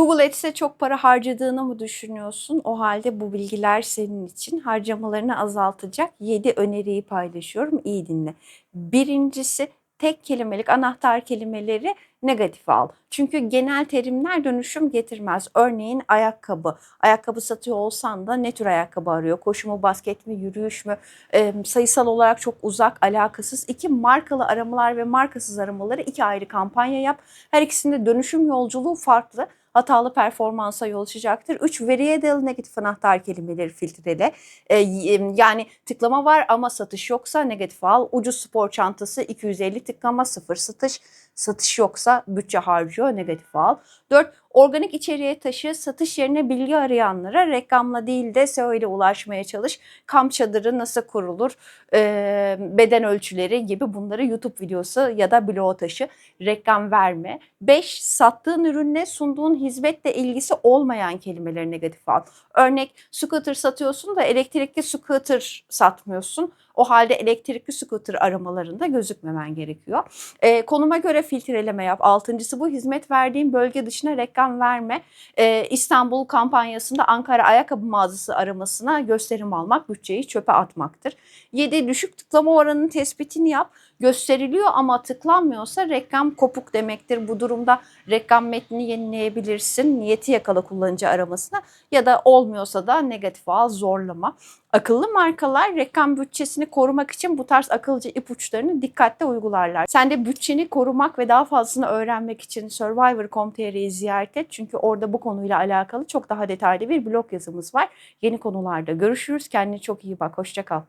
Google Ads'e çok para harcadığını mı düşünüyorsun? O halde bu bilgiler senin için harcamalarını azaltacak 7 öneriyi paylaşıyorum. İyi dinle. Birincisi tek kelimelik anahtar kelimeleri negatif al. Çünkü genel terimler dönüşüm getirmez. Örneğin ayakkabı. Ayakkabı satıyor olsan da ne tür ayakkabı arıyor? Koşu mu, basket mi, yürüyüş mü? Ee, sayısal olarak çok uzak, alakasız. İki markalı aramalar ve markasız aramaları iki ayrı kampanya yap. Her ikisinde dönüşüm yolculuğu farklı hatalı performansa yol açacaktır. 3 veriye dayalı negatif anahtar kelimeleri filtrele. Ee, yani tıklama var ama satış yoksa negatif al. Ucuz spor çantası 250 tıklama sıfır satış. Satış yoksa bütçe harcıyor negatif al. 4. Organik içeriğe taşı satış yerine bilgi arayanlara reklamla değil de SEO ile ulaşmaya çalış. Kamp çadırı nasıl kurulur, ee, beden ölçüleri gibi bunları YouTube videosu ya da blog taşı reklam verme. 5. Sattığın ürünle sunduğun hizmetle ilgisi olmayan kelimeleri negatif al. Örnek scooter satıyorsun da elektrikli scooter satmıyorsun. O halde elektrikli scooter aramalarında gözükmemen gerekiyor. E, konuma göre filtreleme yap. Altıncısı bu hizmet verdiğin bölge dışına reklam verme. E, İstanbul kampanyasında Ankara ayakkabı mağazası aramasına gösterim almak bütçeyi çöpe atmaktır. 7. Düşük tıklama oranının tespitini yap. Gösteriliyor ama tıklanmıyorsa reklam kopuk demektir. Bu durumda reklam metnini yenileyebilirsin. Niyeti yakala kullanıcı aramasına ya da olmuyorsa da negatif al zorlama. Akıllı markalar reklam bütçesini korumak için bu tarz akılcı ipuçlarını dikkatle uygularlar. Sen de bütçeni korumak ve daha fazlasını öğrenmek için Survivor.com.tr'yi ziyaret et. Çünkü orada bu konuyla alakalı çok daha detaylı bir blog yazımız var. Yeni konularda görüşürüz. Kendine çok iyi bak. Hoşçakal.